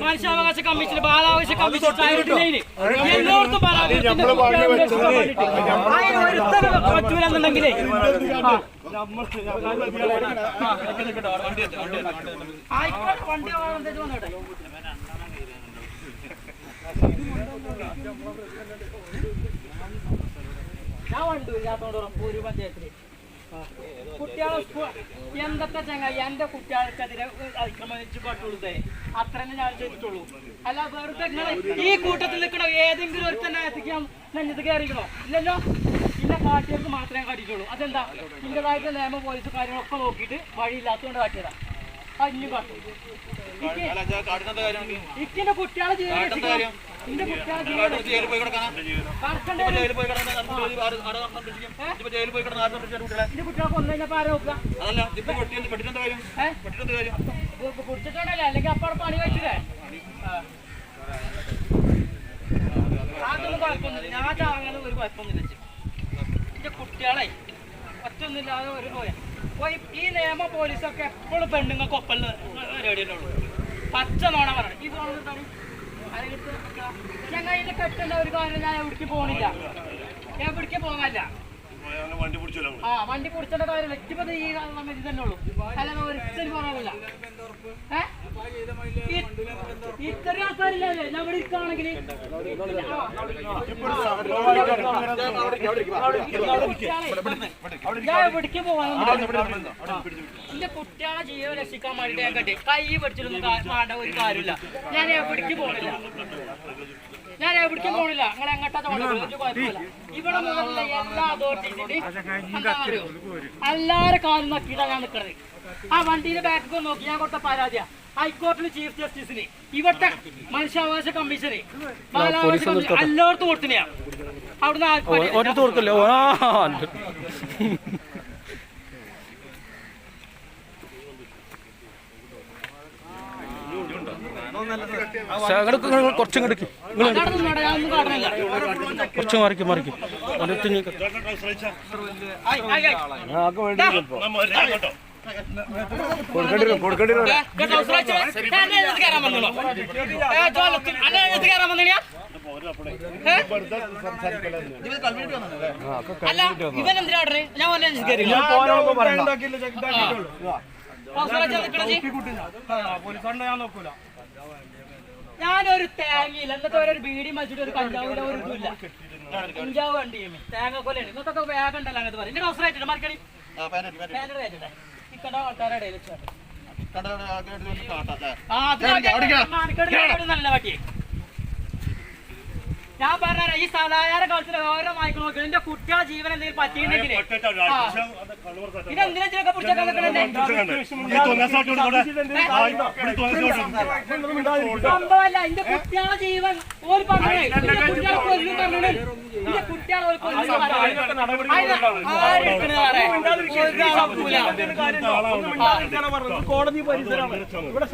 മനുഷ്യാവകാശ കമ്മീഷൻ ബാലാവകാശ കമ്മീഷൻ എല്ലായിടത്തും ആ. ആയിക്കോട്ടെ വണ്ടി വന്നോട്ടെ. ഞാൻ ഒരു പഞ്ചായത്തിൽ. കുട്ടികളെ എന്തൊക്കെ ചങ്ങായി എന്റെ കുട്ടികൾക്കെതിരെ അതിക്രമിച്ച് പട്ടുള്ളതേ അത്ര തന്നെ ഞാൻ ചെയ്തിട്ടുള്ളൂ അല്ല വെറുതെ ഈ കൂട്ടത്തിൽ നിൽക്കണോ ഏതെങ്കിലും ഒരു തന്നെ എത്തിക്കാൻ നെഞ്ഞത്ത് കയറിക്കണോ? ഇല്ലല്ലോ. ഇന്ന കാട്ടിയവർക്ക് മാത്രമേ കാട്ടിയിട്ടുള്ളൂ. അതെന്താ? ഇന്റേതായിട്ട് നിയമ പോലീസ് കാര്യങ്ങളൊക്കെ നോക്കിയിട്ട് വഴിയില്ലാത്തതുകൊണ്ട് കാട്ടിയതാ. അഞ്ഞു കാട്ടും. ഇക്കിന്റെ കുട്ടികളെ ജീവൻ കുടിച്ചിട്ടുണ്ടല്ലേ അല്ലെങ്കിൽ അപ്പാടെ പണി വെച്ചില്ലേ. അതൊന്നും കുഴപ്പമൊന്നുമില്ല ഞാൻ ഒരു കുഴപ്പമൊന്നുമില്ല ചേച്ചി. എന്റെ കുട്ടികളെ ഒറ്റൊന്നുമില്ലാതെ ഒരു പോയ പോയി ഈ നിയമ പോലീസൊക്കെ എപ്പോഴും പെണ്ണുങ്ങൾക്ക് ഒപ്പം പച്ച നോണ പറയണം ഈ ഇതിന്റെ കെട്ടുന്ന ഒരു കാര്യം ഞാൻ എവിടേക്ക് പോണില്ല ഞാൻ എവിടേക്ക് ആ വണ്ടി കുടിച്ചേണ്ട കാര്യം വ്യക്തിപതി ഈ തന്നെ ഉള്ളൂ അല്ലാതെ ഒരിക്കലും പറയാനില്ല ഏ? ഇത്രയും ആൾക്കാരില്ലേ നമ്മൾ ഇരിക്കുകയാണെങ്കിൽ എവിടേക്ക് പോകാനൊന്നും എന്റെ കുട്ടികളെ ജീവൻ രക്ഷിക്കാൻ വേണ്ടിട്ട് ഞാൻ കണ്ടി കൈ പിടിച്ചിട്ടൊന്നും ഒരു കാര്യമില്ല ഞാൻ എവിടേക്ക് പോണില്ല ഞാൻ എവിടേക്കും പോണില്ല നിങ്ങൾ എങ്ങോട്ടാ ഇവിടെ എല്ലാ അതോറിറ്റിന്റെ എല്ലാരും കാലം നോക്കിയിട്ടാണ് ഞാൻ നിൽക്കുന്നത് ആ വണ്ടിയുടെ ബാക്ക് നോക്കി ഞാൻ കൊടുത്ത പരാതിയാ. ഹൈക്കോടതി ചീഫ് ജസ്റ്റിസിന്. ഇവിടുത്തെ മനുഷ്യാവകാശ കമ്മീഷന്. ബാലാവകാശ കമ്മീഷൻ. എല്ലായിടത്തും കൊടുത്തിനെയാ അവിടുന്ന് കൊടുക്കല്ലേ കുറച്ചും കിടക്ക് കുറച്ച് മറിക്കും മറിക്കും. അല്ല, ഇവൻ എന്തിനാ? ഞാൻ. ഞാനൊരു തേങ്ങയില്ല. എന്നിട്ട് ഒരു ബീഡി മച്ചിട്ട് ഒരു കഞ്ചാവിന്റെ ഒരു ഇതില്ല കഞ്ചാവ് വണ്ടി തേങ്ങ കൊല്ലാണ് ഇന്നത്തെ വേഗം ഉണ്ടല്ലോ അങ്ങനത്തെ പറയും. എന്റെ അവസരമായിട്ടുണ്ട്. മറിക്കണി ഇക്കണ്ട ആൾക്കാരുടെ ഇടയിൽ വെച്ചാട്ടെ ആ, അതിനൊക്കെ മാനക്കേട് നല്ല പറ്റി ഞാൻ പറഞ്ഞ ഈ സദാചാര കളിച്ചിട്ട് ഓരോ നായ്ക്കൾ നോക്കണം എന്റെ കുട്ടികളെ ജീവൻ എന്തെങ്കിലും പറ്റിയിട്ടുണ്ടെങ്കിൽ ഇതെന്തിനാ നിൽക്കണേ സംഭവമല്ല എന്റെ കുട്ടികളെ ജീവൻ ഒരു പറഞ്ഞേ കുട്ടികളെ കൊല്ലും പറഞ്ഞേ എന്റെ കുട്ടികളെ ഒരു കൊല്ലും ആരെടുക്കണ ഒരു കുഴപ്പമില്ല. കോടതി പരിസരമാണ് ഇവിടെ